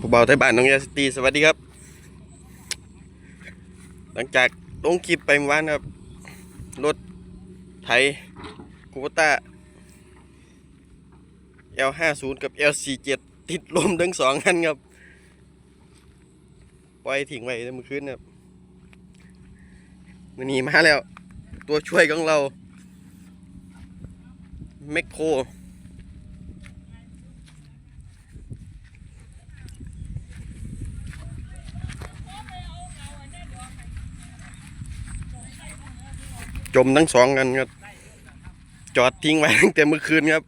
ผู้เบาไทยบ้านน้องยาสตีสวัสดีครับ หลังจากลงคลิปไปเมื่อวานครับ รถไถคูโบต้า L50 กับ L47 ติดลมทั้งสองคันครับ ปล่อยทิ้งไว้เมื่อคืนครับมันนีมาแล้ว ตัวช่วยของเราแมคโคร จ มทั้งสองกันครับ จอดทิ้งไว้ตั้งแต่เมื่อคืนครับ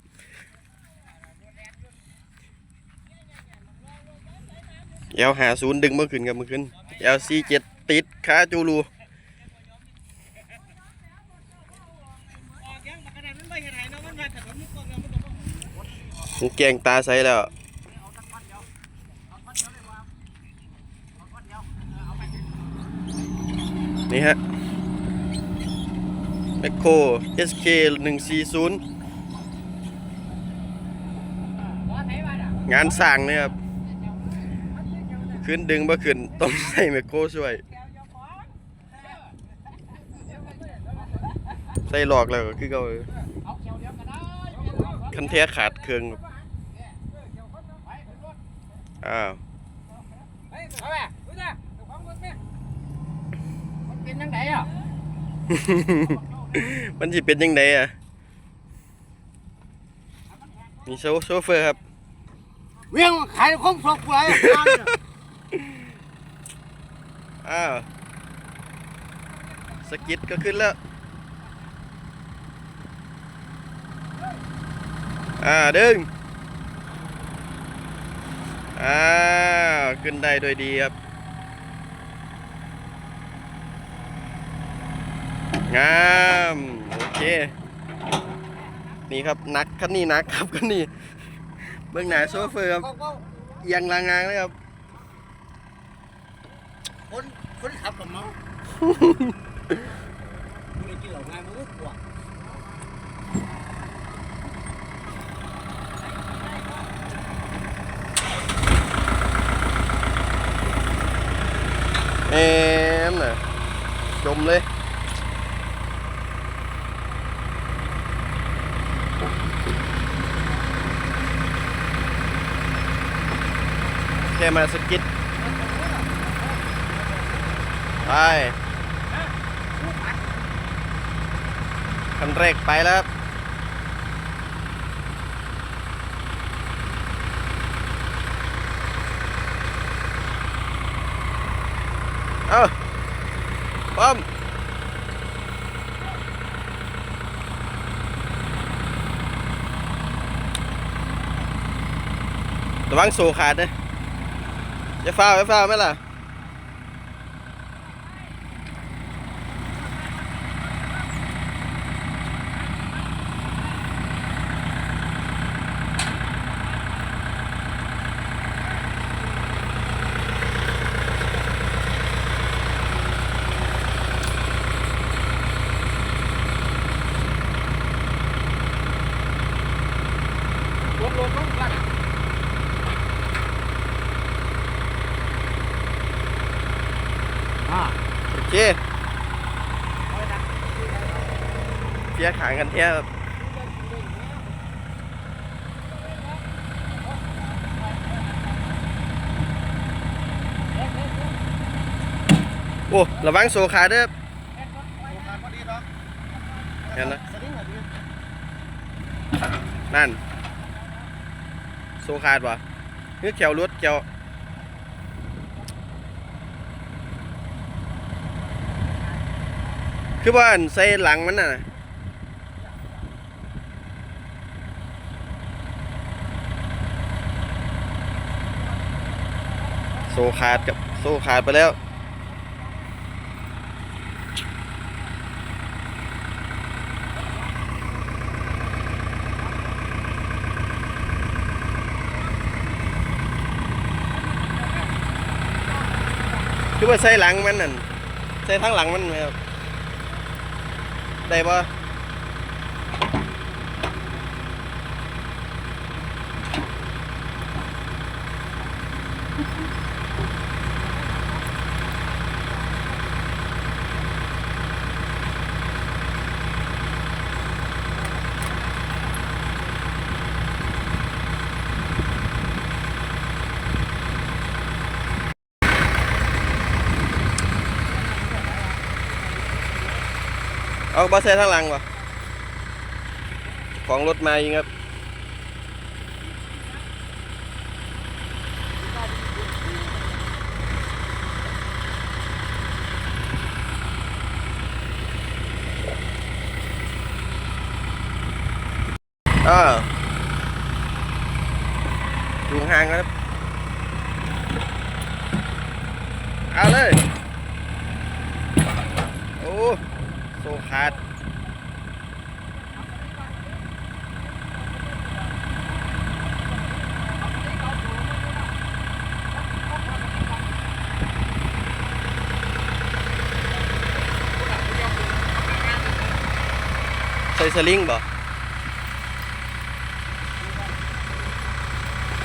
L หาศูนย์ดึงเมื่อคืนครับเมื่อคืน L สี่เจ็ดติดขาจูรูมันแกงตาใสแล้วนี่ฮะ แมคโคร SK 140 งานสร้างเลยครับ ขึ้นดึงบ่ขึ้นต้องใส่แมคโครช่วย ใส่หลอกแล้วก็คือเขาคันเทขาดเครื่องครับอ้าวเอาแม่ดูจ้ะเจ้าของรถแม่มันเป็นยังไงอะ มันจะเป็นยังไงอะนี่โซโซเฟอร์ครับ เวียงขายคงศพกูเลยอ้าวสกิดก็ขึ้นแล้ว อ่าดึง อ้าว ขึ้นได้โดยดีครับ งามโอเค นี่ครับนักคันนี้นักครับคันนี้เบื้องหน้าโซเฟอร์ครับเอียงลางงางเลยครับคนคนขับกับเมาไม่กินเหล้าง่ายมันก็กลัวเอ็มน่ะจมเลย แค่มาสกิดไปคันแรกไปแล้ว เอ้าป้อมระวังโซขาดนะ อย่าฟ้าวอย่าฟ้าวไหมล่ะ รถรถรถกัน อ่า โอ เคเพียขางกันเทียบโอ้ระวังโซขาเด้อเห็นนะนั่น โซขาดวะนี่แขวรถแขว คือว่านใส่หลังมันน่ะโซขาดกับโซขาดไปแล้วคือว่าใส่หลังมันนั่นใส่ทั้งหลังมันไหมครับ ได้ปะ เอาบาเซ่ทางหลังวะของรถมาอีกครับอ่าดูห่างๆครับ เอาเลย โอ้ โซขาดใสลิงบ่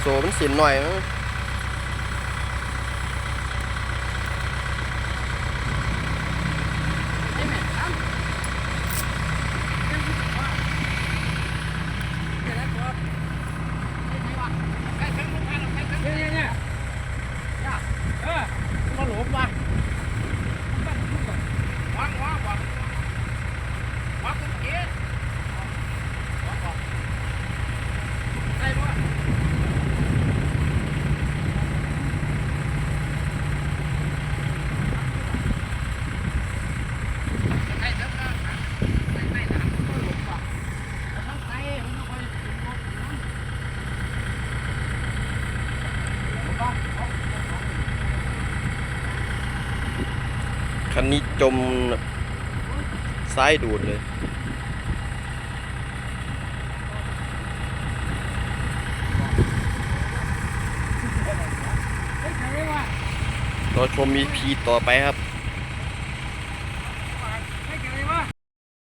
โซมันสินหน่อยมั้ง นนี้จมซ้ายดูดเลย รอชมมีพีต่อไปครับ